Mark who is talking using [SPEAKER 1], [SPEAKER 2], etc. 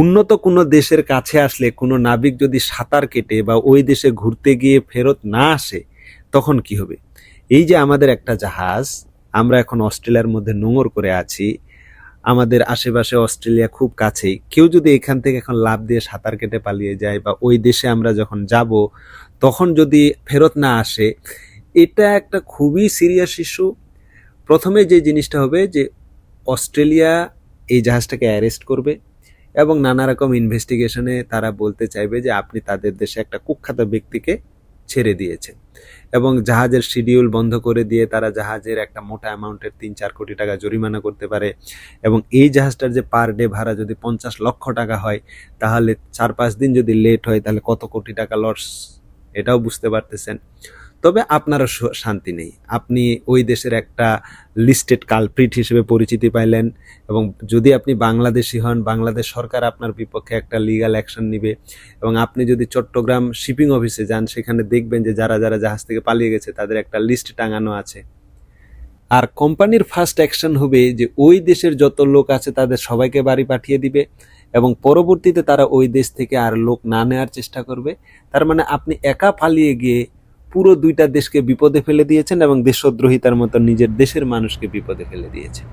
[SPEAKER 1] উন্নত কোনো দেশের কাছে আসলে কোনো নাবিক যদি সাঁতার কেটে বা ওই দেশে ঘুরতে গিয়ে ফেরত না আসে, তখন কি হবে? এই যে আমাদের একটা জাহাজ, আমরা এখন অস্ট্রেলিয়ার মধ্যে নোঙর করে আছি, আমাদের আশেপাশে অস্ট্রেলিয়া খুব কাছেই, কেউ যদি এখান থেকে এখন লাভ দিয়ে সাঁতার কেটে পালিয়ে যায় বা ওই দেশে আমরা যখন যাব, তখন যদি ফেরত না আসে, এটা একটা খুবই সিরিয়াস ইস্যু প্রথমে যে জিনিসটা হবে যে অস্ট্রেলিয়া এই জাহাজটাকে অ্যারেস্ট করবে। এবং নানা রকম ইনভেস্টিগেশনে তারা বলতে চাইবে যে আপনি তাদের দেশে একটা কুখ্যাত ব্যক্তিকে ছেড়ে দিয়েছেন। এবং জাহাজের শিডিউল বন্ধ করে দিয়ে তারা জাহাজের একটা মোটা অ্যামাউন্টের তিন চার কোটি টাকা জরিমানা করতে পারে। এবং এই জাহাজটার যে পার ডে ভাড়া যদি পঞ্চাশ লক্ষ টাকা হয়, তাহলে চার পাঁচ দিন যদি লেট হয়, তাহলে কত কোটি টাকা লস এটাও বুঝতে পারতেছেন। তবে আপনারও শান্তি নেই। আপনি ওই দেশের একটা লিস্টেড কালপ্রিট হিসেবে পরিচিতি পাইলেন এবং যদি আপনি বাংলাদেশি হন, বাংলাদেশ সরকার আপনার বিপক্ষে একটা লিগ্যাল অ্যাকশন নিবে এবং আপনি যদি চট্টগ্রাম শিপিং অফিসে যান, সেখানে দেখবেন যে যারা যারা জাহাজ থেকে পালিয়ে গেছে, তাদের একটা লিস্ট টাঙানো আছে। আর কোম্পানির ফার্স্ট অ্যাকশন হবে যে ওই দেশের যত লোক আছে, তাদের সবাইকে বাড়ি পাঠিয়ে দিবে এবং পরবর্তীতে তারা ওই দেশ থেকে আর লোক না নেওয়ার চেষ্টা করবে। তার মানে আপনি একা পালিয়ে গিয়ে পুরো দুইটা দেশকে বিপদে ফেলে দিয়েছেন এবং দেশদ্রোহিতার মতো নিজের দেশের মানুষকে বিপদে ফেলে দিয়েছেন।